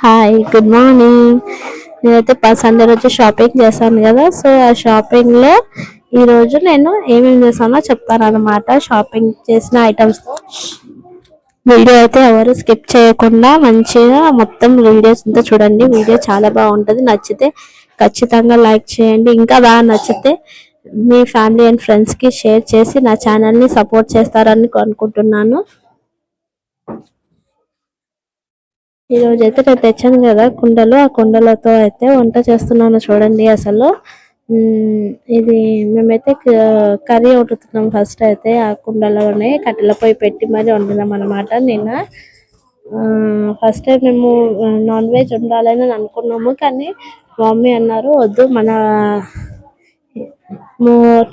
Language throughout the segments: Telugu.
హాయ్ గుడ్ మార్నింగ్ నేనైతే ప- సండే రోజు షాపింగ్ చేశాను కదా సో ఆ షాపింగ్లో ఈరోజు నేను ఏమేమి చేశానో చెప్తాను అనమాట షాపింగ్ చేసిన ఐటమ్స్ వీడియో అయితే ఎవరు స్కిప్ చేయకుండా మంచిగా మొత్తం వీడియోస్ అంతా చూడండి. వీడియో చాలా బాగుంటుంది. నచ్చితే ఖచ్చితంగా లైక్ చేయండి. ఇంకా బాగా నచ్చితే మీ ఫ్యామిలీ అండ్ ఫ్రెండ్స్కి షేర్ చేసి నా ఛానల్ని సపోర్ట్ చేస్తారని అనుకుంటున్నాను. ఈ రోజు అయితే నేను తెచ్చాను కదా కుండలు. ఆ కుండలతో అయితే వంట చేస్తున్నాను చూడండి అసలు. ఇది మేమైతే కర్రీ వండుతున్నాం ఫస్ట్ అయితే. ఆ కుండలోనే కట్టెల పొయ్యి పెట్టి మరి వండినాం అనమాట నిన్న. ఫస్ట్ టైం మేము నాన్ వెజ్ ఉండాలని అనుకున్నాము కానీ మమ్మీ అన్నారు వద్దు మన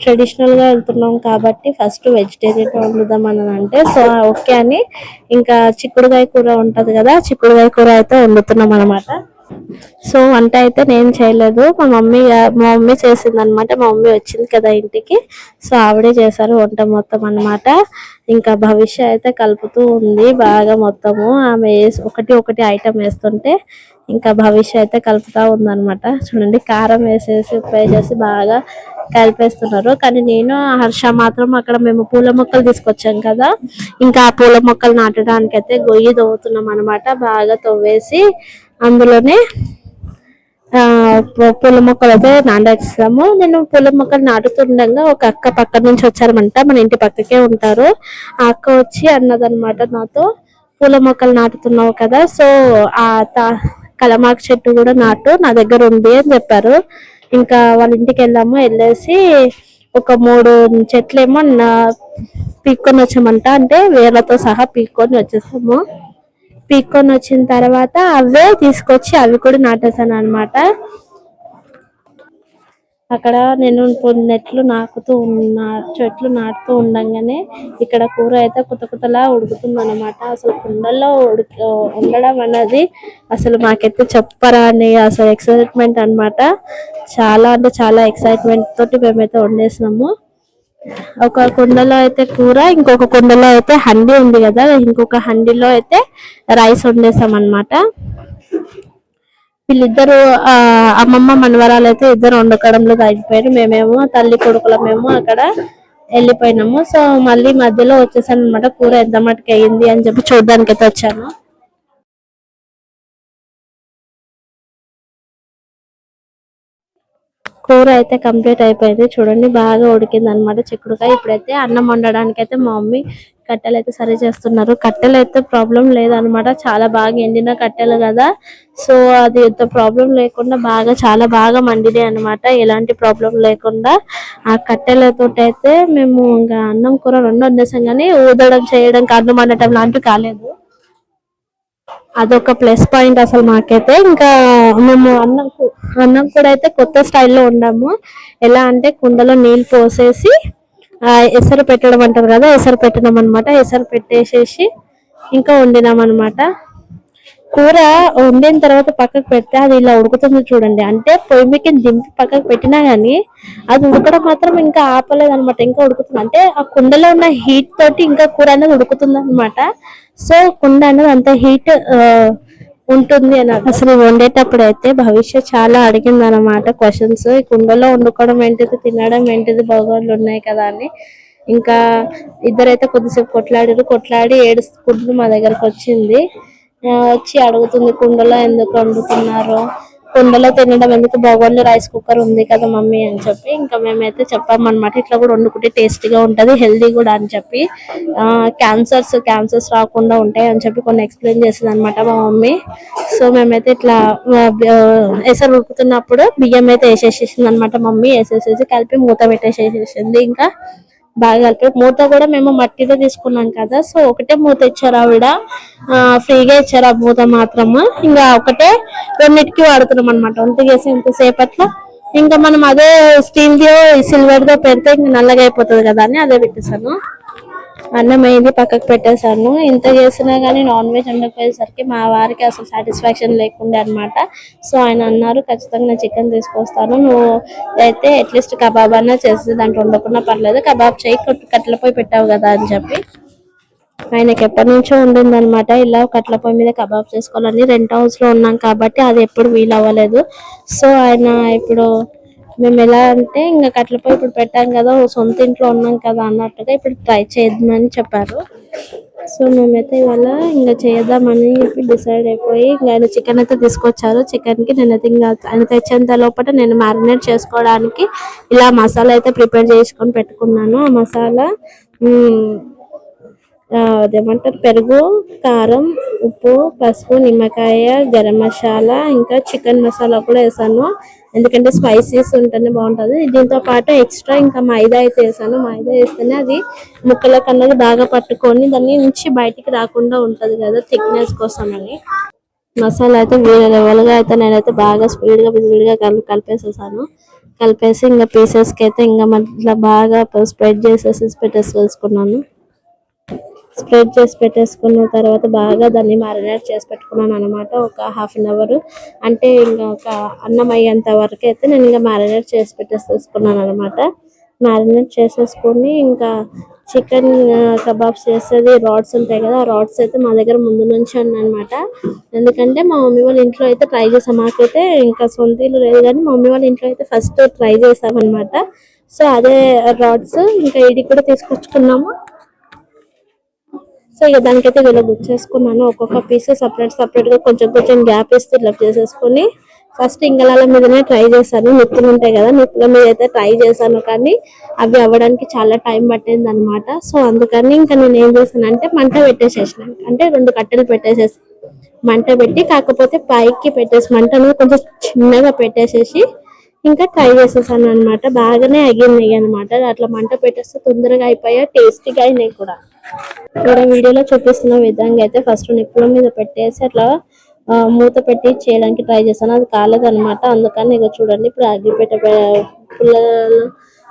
ట్రెడిషనల్గా వెళ్తున్నాం కాబట్టి ఫస్ట్ వెజిటేరియన్ వండుదాం అని అంటే సో ఓకే అని ఇంకా చిక్కుడుకాయ కూర ఉంటది కదా చిక్కుడుకాయ కూర అయితే వండుతున్నాం అనమాట సో వంట అయితే నేను చేయలేదు. మా మమ్మీ మా మమ్మీ చేసింది అనమాట మా మమ్మీ వచ్చింది కదా ఇంటికి. సో ఆవిడే చేశారు వంట మొత్తం అనమాట ఇంకా భవిష్య అయితే కలుపుతూ ఉంది బాగా మొత్తము. ఆమె ఒకటి ఒకటి ఐటమ్ వేస్తుంటే ఇంకా భవిష్య అయితే కలుపుతా ఉందన్నమాట. చూడండి కారం వేసేసి ఉప్పు వేసేసి బాగా కలిపేస్తున్నారు. కానీ నేను హర్ష మాత్రం అక్కడ మేము పూల మొక్కలు తీసుకొచ్చాం కదా. ఇంకా ఆ పూల మొక్కలు నాటడానికి అయితే గొయ్యి తవ్వుతున్నాం అనమాట బాగా తవ్వేసి అందులోనే పూల మొక్కలు అయితే నాటేస్తాము. నేను పూల మొక్కలు నాటుతుండగా ఒక అక్క పక్క నుంచి వచ్చారమంట మన ఇంటి పక్కకే ఉంటారు. ఆ అక్క వచ్చి అన్నదన్నమాట నాతో పూల మొక్కలు నాటుతున్నావు కదా సో ఆ తా- కలమాకు చెట్టు కూడా నాటు నా దగ్గర ఉంది అని చెప్పారు. ఇంకా వాళ్ళ ఇంటికి వెళ్ళాము వెళ్ళేసి ఒక మూడు చెట్లేమో నా పీక్కొని వచ్చామంట. అంటే వేర్లతో సహా పీక్కొని వచ్చేసాము. పీక్కొని వచ్చిన తర్వాత అవే తీసుకొచ్చి అవి కూడా నాటేసాను అనమాట అక్కడ నేను కొన్ని నెట్లు నాకుతూ ఉన్నా చెట్లు నాటుతూ ఉండంగానే ఇక్కడ కూర అయితే కొత్త కొత్తలా ఉడుకుతుంది అనమాట అసలు కుండల్లో ఉడికి ఉండడం అన్నది అసలు మాకైతే చెప్పరా అని అసలు ఎక్సైట్మెంట్ అన్నమాట. చాలా అంటే చాలా ఎక్సైట్మెంట్ తోటి మేమైతే వండేసినాము. ఒక కుండలో అయితే కూర ఇంకొక కుండలో అయితే హండీ ఉంది కదా ఇంకొక హండీలో అయితే రైస్ వండేసాం అన్నమాట వీళ్ళిద్దరు ఆ, అమ్మమ్మ మనవరాలు అయితే ఇద్దరు వండుకోవడంలో తగ్గిపోయారు మేమేమో తల్లి కొడుకులమేమో అక్కడ వెళ్ళిపోయినాము. సో మళ్ళీ మధ్యలో వచ్చేసాను అనమాట కూర ఎంత మటుకు అయ్యింది అని చెప్పి చూడడానికి అయితే వచ్చాను. కూర అయితే కంప్లీట్ అయిపోయింది. చూడండి బాగా ఉడికింది అనమాట చిక్కుడుకాయ. ఇప్పుడైతే అన్నం వండడానికి అయితే మా మమ్మీ కట్టెలు అయితే సరి చేస్తున్నారు. కట్టెలు అయితే ప్రాబ్లం లేదనమాట చాలా బాగా ఎండిన కట్టెలు కదా. సో అది ఎంత ప్రాబ్లం లేకుండా బాగా చాలా బాగా మండినాయి అనమాట ఎలాంటి ప్రాబ్లం లేకుండా. ఆ కట్టెలతో అయితే మేము ఇంకా అన్నం కూర రెండు వండేసాం కానీ ఊదడం చేయడం అన్నం వండటం లాంటివి కాలేదు. అదొక ప్లస్ పాయింట్ అసలు మాకైతే. ఇంకా మేము అన్నం కు- అన్నం కూడా అయితే కొత్త స్టైల్లో వండాము ఎలా అంటే కుండలో నీళ్ళు పోసేసి ఎసరు పెట్టడం అంటారు కదా ఎసరు పెట్టడం అనమాట ఎసరు పెట్టేసేసి ఇంకా వండినాం అనమాట కూర వండిన తర్వాత పక్కకు పెడితే అది ఇలా ఉడుకుతుంది చూడండి. అంటే పొయ్యి మీకు దింపి పక్కకు పెట్టినా కానీ అది ఉడకడం మాత్రం ఇంకా ఆపలేదు అనమాట ఇంకా ఉడుకుతుంది. అంటే ఆ కుండలో ఉన్న హీట్ తోటి ఇంకా కూర అనేది ఉడుకుతుంది అనమాట సో కుండ అనేది అంత హీట్ ఉంటుంది అని అసలు వండేటప్పుడు అయితే భవిష్య చాలా అడిగింది అనమాట క్వశ్చన్స్ ఈ కుండలో వండుకోవడం ఏంటిది తినడం ఏంటిది భగవాన్లు ఉన్నాయి కదా అని. ఇంకా ఇద్దరైతే కొద్దిసేపు కొట్లాడారు. కొట్లాడి ఏడుచుకుంటూ మా దగ్గరకు వచ్చింది వచ్చి అడుగుతుంది కుండలో ఎందుకు వండుతున్నారు? కుండలో తినడం ఎందుకు? బాగోళ్ళు రైస్ కుక్కర్ ఉంది కదా మమ్మీ అని చెప్పి ఇంకా మేమైతే చెప్పామన్నమాట. ఇట్లా కూడా వండుకుంటే టేస్టీగా ఉంటుంది హెల్దీ కూడా అని చెప్పి. క్యాన్సర్స్ క్యాన్సర్స్ రాకుండా ఉంటాయి అని చెప్పి కొన్ని ఎక్స్ప్లెయిన్ చేసింది అనమాట మా మమ్మీ. సో మేమైతే ఇట్లా ఎసరు ఉడుకుతున్నప్పుడు బియ్యం అయితే వేసేసేసింది అనమాట మమ్మీ. వేసేసేసి కలిపి మూత పెట్టేసేసేసింది ఇంకా. బాగా మూత కూడా మేము మట్టితో తీసుకున్నాం కదా సో ఒకటే మూత ఇచ్చారు ఆవిడ. ఫ్రీగా ఇచ్చారు ఆ మూత మాత్రము. ఇంకా ఒకటే రెండింటికి వాడుతున్నాం అనమాట వంతగేసి ఇంతసేపు అట్లా ఇంకా మనం అదే స్టీల్ ది సిల్వర్ పెడితే ఇంకా నల్లగా అయిపోతుంది కదా అని అదే పెట్టేశాను. అన్నం అయింది పక్కకు పెట్టేశాను. ఇంత చేసినా కానీ నాన్ వెజ్ ఉండకపోయేసరికి మా వారికి అసలు సాటిస్ఫాక్షన్ లేకుండే అనమాట సో ఆయన అన్నారు ఖచ్చితంగా నేను చికెన్ తీసుకొస్తాను. నువ్వు అయితే అట్లీస్ట్ కబాబ్ అన్నా చేసి దాంట్లో ఉండకుండా పర్లేదు. కబాబ్ చేయి కట్టెల పెట్టావు కదా అని చెప్పి ఆయనకి ఎప్పటి నుంచో ఉండిందనమాట ఇలా కట్ల పొయ్యి మీద కబాబ్ చేసుకోవాలని రెంట్ హౌస్లో ఉన్నాం కాబట్టి అది ఎప్పుడు వీలు అవ్వలేదు సో ఆయన ఇప్పుడు మేము ఎలా అంటే ఇంకా కట్లపై పొయ్యి ఇప్పుడు పెట్టాం కదా సొంత ఇంట్లో ఉన్నాం కదా అన్నట్టుగా ఇప్పుడు ట్రై చేద్దామని చెప్పారు. సో మేమైతే ఇవాళ ఇంకా చేద్దామని చెప్పి డిసైడ్ అయిపోయి ఇంకా ఆయన చికెన్ అయితే తీసుకొచ్చారు. చికెన్కి నేనైతే ఇంకా ఆయన తెచ్చేంత లోపల నేను మ్యారినేట్ చేసుకోవడానికి ఇలా మసాలా అయితే ప్రిపేర్ చేసుకొని పెట్టుకున్నాను. ఆ మసాలా అదేమంటారు? పెరుగు కారం ఉప్పు పసుపు నిమ్మకాయ గరం మసాలా ఇంకా చికెన్ మసాలా కూడా వేసాను. ఎందుకంటే స్పైసీస్ ఉంటేనే బాగుంటది. దీంతో పాటు ఎక్స్ట్రా ఇంకా మైదా అయితే వేసాను. మైదా వేస్తేనే అది ముక్కల కన్నా బాగా పట్టుకొని దాన్ని నుంచి బయటికి రాకుండా ఉంటుంది కదా థిక్నెస్ కోసం అని. మసాలా అయితే వేరే లెవెల్గా అయితే నేనైతే బాగా స్పీడ్గా కలి గా కలిపేసేసాను. కలిపేసి ఇంకా పీసెస్కి అయితే ఇంకా మళ్ళీ బాగా స్ప్రెడ్ చేసేసి పెట్టేసి వేసుకున్నాను స్ప్రెడ్ చేసి పెట్టేసుకున్న తర్వాత బాగా దాన్ని మ్యారినేట్ చేసి పెట్టుకున్నాను అనమాట ఒక హాఫ్ అన్ అవర్. అంటే ఇంకా ఒక అన్నం అయ్యేంత వరకు అయితే నేను ఇంకా మ్యారినేట్ చేసి పెట్టేసుకున్నాను అనమాట మ్యారినేట్ చేసేసుకొని ఇంకా చికెన్ కబాబ్స్ చేసేది రాడ్స్ ఉంటాయి కదా ఆ రాడ్స్ అయితే మా దగ్గర ముందు నుంచి ఉన్నాయన్నమాట. ఎందుకంటే మా మమ్మీ వాళ్ళ ఇంట్లో అయితే ట్రై చేసాం మాకైతే ఇంకా సొంత ఇల్లు లేదు కానీ మా మమ్మీ వాళ్ళ ఇంట్లో అయితే ఫస్ట్ ట్రై చేసామన్నమాట సో అదే రాడ్స్ ఇంకా ఇది కూడా తీసుకొచ్చుకున్నాము. సో ఇక దానికైతే ఇలా గుచ్చేసుకున్నాను ఒక్కొక్క పీస్ సపరేట్ సపరేట్గా కొంచెం కొంచెం గ్యాప్ ఇస్తే ఇట్లా చేసేసుకొని ఫస్ట్ ఇంగళాల మీదనే ట్రై చేశాను. నిప్పులు ఉంటాయి కదా నిప్పుల మీద అయితే ట్రై చేశాను కానీ అవి అవ్వడానికి చాలా టైం పట్టింది అనమాట సో అందుకని ఇంకా నేను ఏం చేశానంటే మంట పెట్టేసేసిన. అంటే రెండు కట్టెలు పెట్టేసేసి మంట పెట్టి కాకపోతే పైకి పెట్టేసి మంటను కొంచెం చిన్నగా పెట్టేసేసి ఇంకా ట్రై చేసేసాను అన్నమాట బాగానే అగినాయి అనమాట అట్లా మంట పెట్టేస్తే తొందరగా అయిపోయా టేస్టీగా అయినాయి కూడా. ఇక్కడ వీడియోలో చూపిస్తున్న విధంగా అయితే ఫస్ట్ నిప్పుల మీద పెట్టేసి అట్లా మూత పెట్టి చేయడానికి ట్రై చేశాను అది కాలేదనమాట అందుకని ఇక చూడండి ఇప్పుడు అగ్గిపెట్ట పుల్లలు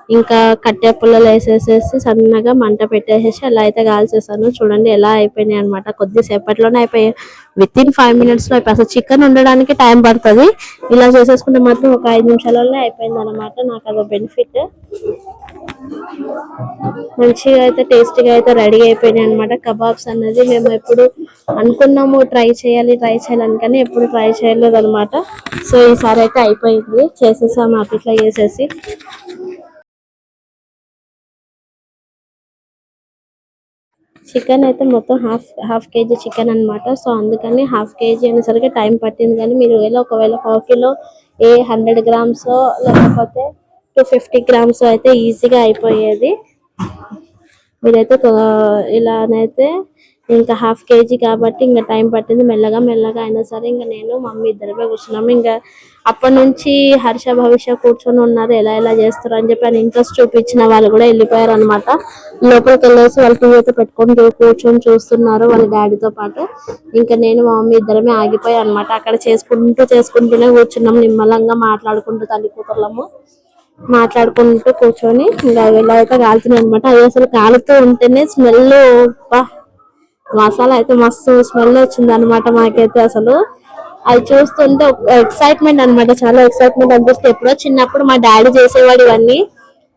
ఇంకా కట్టె పుల్లలు వేసేసేసి సన్నగా మంట పెట్టేసేసి అలా అయితే కాల్చేసాను చూడండి ఎలా అయిపోయినాయి అనమాట కొద్దిసేపట్లోనే అయిపోయాయి. విత్ ఇన్ ఫైవ్ మినిట్స్లో అయిపోయి అసలు చికెన్ ఉండడానికి టైం పడుతుంది. ఇలా చేసేసుకుంటే మాత్రం ఒక ఐదు నిమిషాలలో అయిపోయింది అనమాట నాకు అదో బెనిఫిట్ మంచిగా అయితే టేస్టీగా అయితే రెడీ అయిపోయినాయి అనమాట కబాబ్స్ అనేది మేము ఎప్పుడు అనుకున్నాము ట్రై చేయాలి ట్రై చేయాలని కానీ ఎప్పుడు ట్రై చేయలేదు అనమాట సో ఈసారి అయితే అయిపోయింది. చేసేసాము అట్లా చేసేసి. చికెన్ అయితే మొత్తం హాఫ్ హాఫ్ కేజీ చికెన్ అన్నమాట. సో అందుకని హాఫ్ కేజీ అనేసరికి టైం పట్టింది. కానీ మీరు ఒకవేళ ఒకవేళ కాఫీలో కిలో ఏ హండ్రెడ్ గ్రామ్స్ లేకపోతే టూ ఫిఫ్టీ గ్రామ్స్ అయితే ఈజీగా అయిపోయేది. మీరైతే తో- ఇలానైతే ఇంకా హాఫ్ కేజీ కాబట్టి ఇంకా టైం పట్టింది. మెల్లగా మెల్లగా అయినా సరే ఇంకా నేను మమ్మీ ఇద్దరమే కూర్చున్నాము. ఇంకా అప్పటి నుంచి హర్ష భవిష్య కూర్చొని ఉన్నారు. ఎలా ఎలా చేస్తారు అని చెప్పి అని ఇంట్రెస్ట్ చూపించిన వాళ్ళు కూడా వెళ్ళిపోయారు అనమాట లోపలికి వెళ్ళేసి వాళ్ళ టీవీ అయితే పెట్టుకొని కూర్చొని చూస్తున్నారు వాళ్ళ డాడీతో పాటు. ఇంకా నేను మా మమ్మీ ఇద్దరమే ఆగిపోయాయి అనమాట అక్కడ చేసుకుంటూ చేసుకుంటూనే కూర్చున్నాం. నిమ్మలంగా మాట్లాడుకుంటూ తల్లి కూతుర్లము. మాట్లాడుకుంటూ కూర్చొని ఇంకా ఇలా అయితే కాలుతున్నాయి అనమాట అది అసలు కాలుతూ ఉంటేనే స్మెల్ మసాలా అయితే మస్తు స్మెల్ వచ్చింది అనమాట మాకైతే అసలు. అది చూస్తుంటే ఎక్సైట్మెంట్ అన్నమాట. చాలా ఎక్సైట్మెంట్ అనిపిస్తుంది. ఎప్పుడో చిన్నప్పుడు మా డాడీ చేసేవాడు ఇవన్నీ.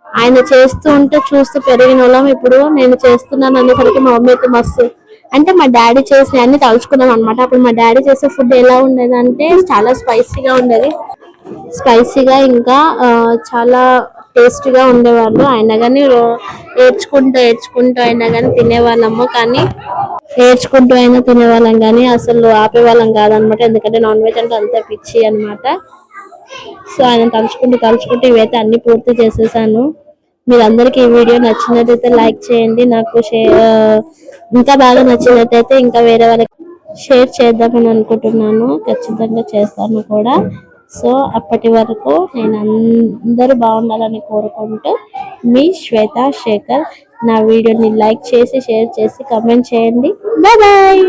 ఆయన చేస్తూ ఉంటే చూస్తూ పెరిగిన వాళ్ళం. ఇప్పుడు నేను చేస్తున్నాను అనేసరికి మా మమ్మీ అయితే మస్తు అంటే మా డాడీ చేసిన అన్ని తలుచుకున్నాం అనమాట అప్పుడు మా డాడీ చేసే ఫుడ్ ఎలా ఉండేది అంటే చాలా స్పైసీగా ఉండేది. స్పైసీగా ఇంకా చాలా టేస్ట్గా ఉండేవాళ్ళు. అయినా కానీ రో- ఏడ్చుకుంటూ ఏడ్చుకుంటూ అయినా కానీ తినేవాళ్ళము. కానీ ఏడ్చుకుంటూ అయినా తినేవాళ్ళం కానీ అసలు ఆపేవాళ్ళం కాదనమాట. ఎందుకంటే నాన్ వెజ్ అంటే అంత పిచ్చి అనమాట. సో ఆయన తలుచుకుంటూ తలుచుకుంటూ ఇవైతే అన్ని పూర్తి చేసేసాను. మీరందరికీ ఈ వీడియో నచ్చినట్టయితే లైక్ చేయండి. నాకు షే- ఇంకా బాగా నచ్చినట్టయితే ఇంకా వేరే వాళ్ళకి షేర్ చేద్దామని అనుకుంటున్నాను. ఖచ్చితంగా చేస్తాను కూడా. సో అప్పటి వరకు నేను అందరూ బాగుండాలని కోరుకుంటూ మీ శ్వేత శేఖర్ నా వీడియోని లైక్ చేసి షేర్ చేసి కమెంట్ చేయండి. బాయ్